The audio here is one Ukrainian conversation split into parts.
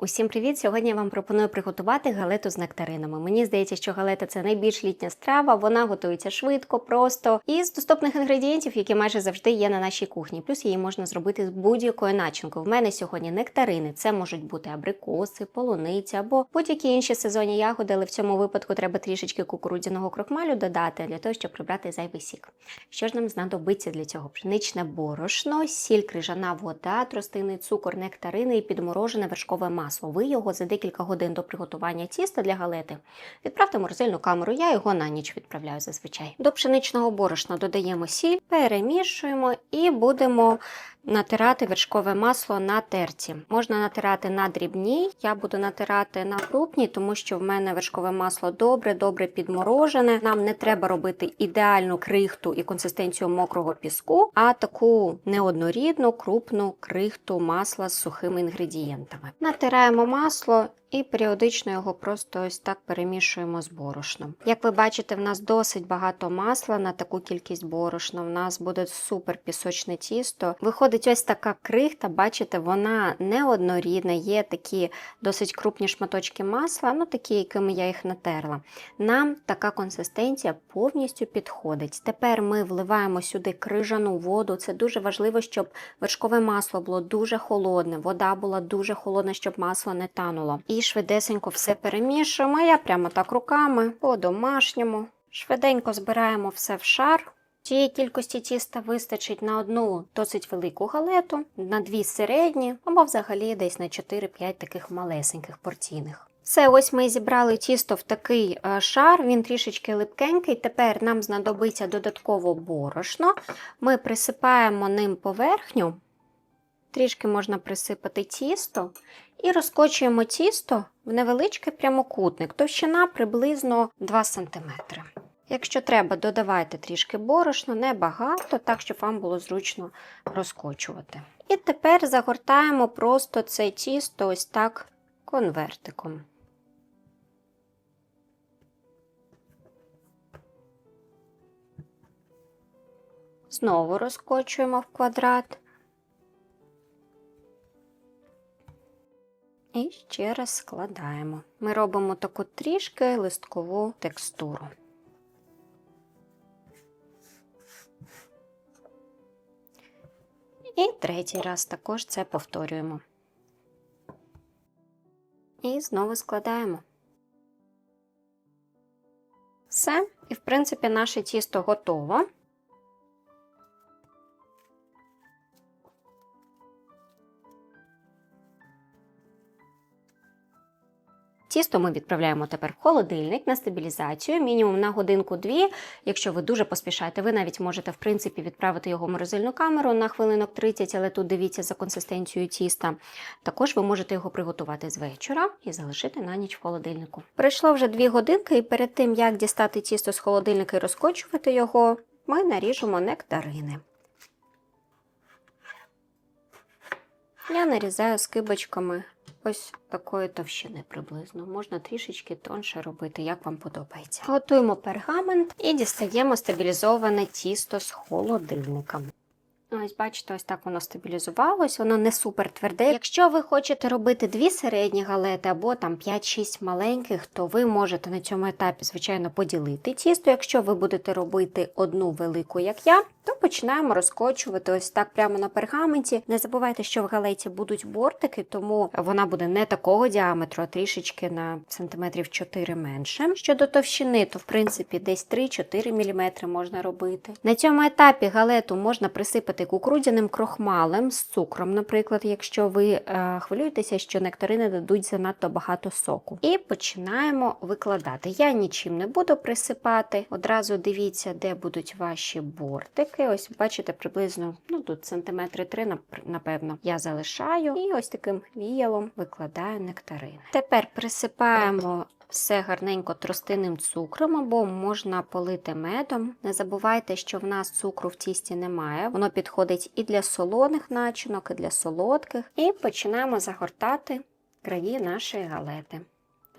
Усім привіт! Сьогодні я вам пропоную приготувати галету з нектаринами. Мені здається, що галета це найбільш літня страва, вона готується швидко, просто і з доступних інгредієнтів, які майже завжди є на нашій кухні. Плюс її можна зробити з будь-якою начинкою. В мене сьогодні нектарини. Це можуть бути абрикоси, полуниця або будь-які інші сезонні ягоди, але в цьому випадку треба трішечки кукурудзяного крохмалю додати для того, щоб прибрати зайвий сік. Що ж нам знадобиться для цього? Пшеничне борошно, сіль, крижана вода, тростинний цукор, нектарини і підморожене вершкове масло. Ви його за декілька годин до приготування тіста для галети відправте в морозильну камеру. Я його на ніч відправляю зазвичай. До пшеничного борошна додаємо сіль, перемішуємо і будемо натирати вершкове масло на терці. Можна натирати на дрібній, я буду натирати на крупній, тому що в мене вершкове масло добре, добре підморожене. Нам не треба робити ідеальну крихту і консистенцію мокрого піску, а таку неоднорідну, крупну крихту масла з сухими інгредієнтами. Натираємо масло. І періодично його просто ось так перемішуємо з борошном. Як ви бачите, в нас досить багато масла на таку кількість борошна. В нас буде супер пісочне тісто. Виходить ось така крихта, бачите, вона не однорідна, є такі досить крупні шматочки масла, ну такі, якими я їх натерла. Нам така консистенція повністю підходить. Тепер ми вливаємо сюди крижану воду. Це дуже важливо, щоб вершкове масло було дуже холодне, вода була дуже холодна, щоб масло не тануло. І швидесенько все перемішуємо. Я прямо так руками по-домашньому. Швиденько збираємо все в шар. Цієї кількості тіста вистачить на одну досить велику галету, на дві середні, або взагалі десь на 4-5 таких малесеньких порційних. Все, ось ми зібрали тісто в такий е, шар, він трішечки липкенький. Тепер нам знадобиться додатково борошно. Ми присипаємо ним поверхню, трішки можна присипати тісто і розкочуємо тісто в невеличкий прямокутник, товщина приблизно 2 см. Якщо треба, додавайте трішки борошна, небагато, так, щоб вам було зручно розкочувати. І тепер загортаємо просто це тісто ось так конвертиком. Знову розкочуємо в квадрат. І ще раз складаємо. Ми робимо таку трішки листкову текстуру. І третій раз також це повторюємо. І знову складаємо. Все. І, в принципі, наше тісто готово. Тісто ми відправляємо тепер в холодильник на стабілізацію, мінімум на годинку-дві. Якщо ви дуже поспішаєте, ви навіть можете в принципі відправити його в морозильну камеру на хвилинок 30, але тут дивіться за консистенцією тіста. Також ви можете його приготувати з вечора і залишити на ніч в холодильнику. Пройшло вже дві годинки, і перед тим як дістати тісто з холодильника і розкочувати його, ми наріжемо нектарини. Я нарізаю скибочками ось такої товщини приблизно. Можна трішечки тонше робити, як вам подобається. Готуємо пергамент і дістаємо стабілізоване тісто з холодильника. Ось, бачите, ось так воно стабілізувалось, воно не супер тверде. Якщо ви хочете робити дві середні галети або там 5-6 маленьких, то ви можете на цьому етапі, звичайно, поділити тісто. Якщо ви будете робити одну велику, як я, то починаємо розкочувати ось так прямо на пергаменті. Не забувайте, що в галеті будуть бортики, тому вона буде не такого діаметру, а трішечки на сантиметрів 4 менше. Щодо товщини, то в принципі десь 3-4 мм можна робити. На цьому етапі галету можна присипати кукурудзяним крохмалем з цукром, наприклад, якщо ви е, хвилюєтеся, що нектарини дадуть занадто багато соку. І починаємо викладати. Я нічим не буду присипати. Одразу дивіться, де будуть ваші бортики. Ось, бачите, приблизно ну тут сантиметри три, напевно, я залишаю. І ось таким віялом викладаю нектарини. Тепер присипаємо. Все гарненько тростинним цукром або можна полити медом. Не забувайте, що в нас цукру в тісті немає. Воно підходить і для солоних начинок, і для солодких. І починаємо загортати краї нашої галети.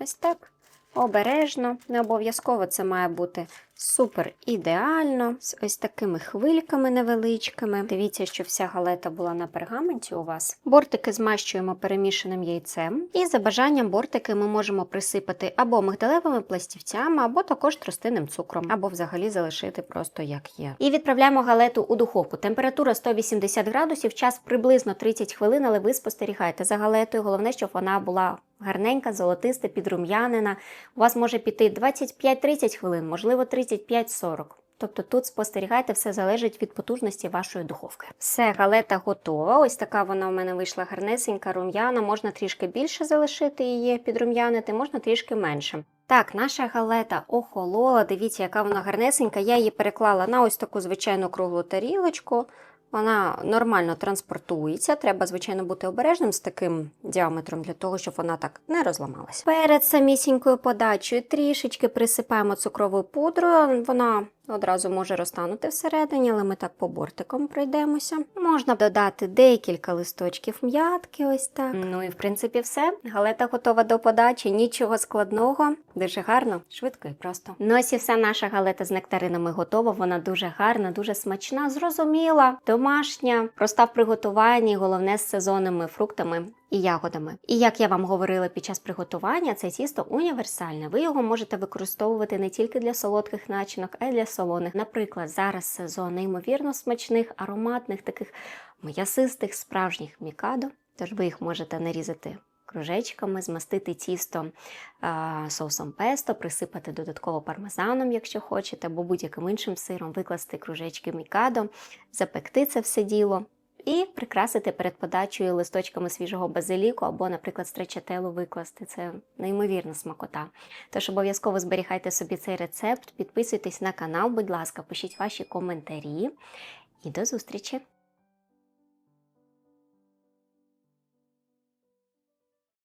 Ось так. Обережно. Не обов'язково це має бути супер ідеально, з ось такими хвильками невеличкими. Дивіться, що вся галета була на пергаменті у вас. Бортики змащуємо перемішаним яйцем. І за бажанням бортики ми можемо присипати або мигдалевими пластівцями, або також тростинним цукром, або взагалі залишити просто як є. І відправляємо галету у духовку. Температура 180 градусів, час приблизно 30 хвилин, але ви спостерігаєте за галетою. Головне, щоб вона була гарненька, золотиста, підрум'янена. У вас може піти 25-30 хвилин, можливо, 35-40. Тобто тут спостерігайте, все залежить від потужності вашої духовки. Все, галета готова. Ось така вона у мене вийшла гарнесенька, рум'яна. Можна трішки більше залишити її, підрум'янити, можна трішки менше. Так, наша галета охолола. Дивіться, яка вона гарнесенька. Я її переклала на ось таку звичайну круглу тарілочку. Вона нормально транспортується. Треба, звичайно, бути обережним з таким діаметром для того, щоб вона так не розламалася. Перед самісінькою подачею трішечки присипаємо цукровою пудрою. Вона одразу може розтанути всередині, але ми так по бортикам пройдемося. Можна додати декілька листочків м'ятки, ось так. Ну і в принципі все. Галета готова до подачі, нічого складного. Дуже гарно, швидко і просто. Ну ось і вся наша галета з нектаринами готова. Вона дуже гарна, дуже смачна, зрозуміла, домашня, проста в приготуванні, головне з сезонними фруктами і ягодами. І як я вам говорила під час приготування, це тісто універсальне. Ви його можете використовувати не тільки для солодких начинок, а й для солоних. Наприклад, зараз сезон неймовірно смачних, ароматних, таких м'ясистих, справжніх мікадо. Тож ви їх можете нарізати. Кружечками змастити тісто а, соусом песто, присипати додатково пармезаном, якщо хочете, або будь-яким іншим сиром, викласти кружечки мікадо, запекти це все діло і прикрасити перед подачею листочками свіжого базиліку або, наприклад, стречателу викласти. Це неймовірна смакота. Тож обов'язково зберігайте собі цей рецепт, підписуйтесь на канал, будь ласка, пишіть ваші коментарі і до зустрічі!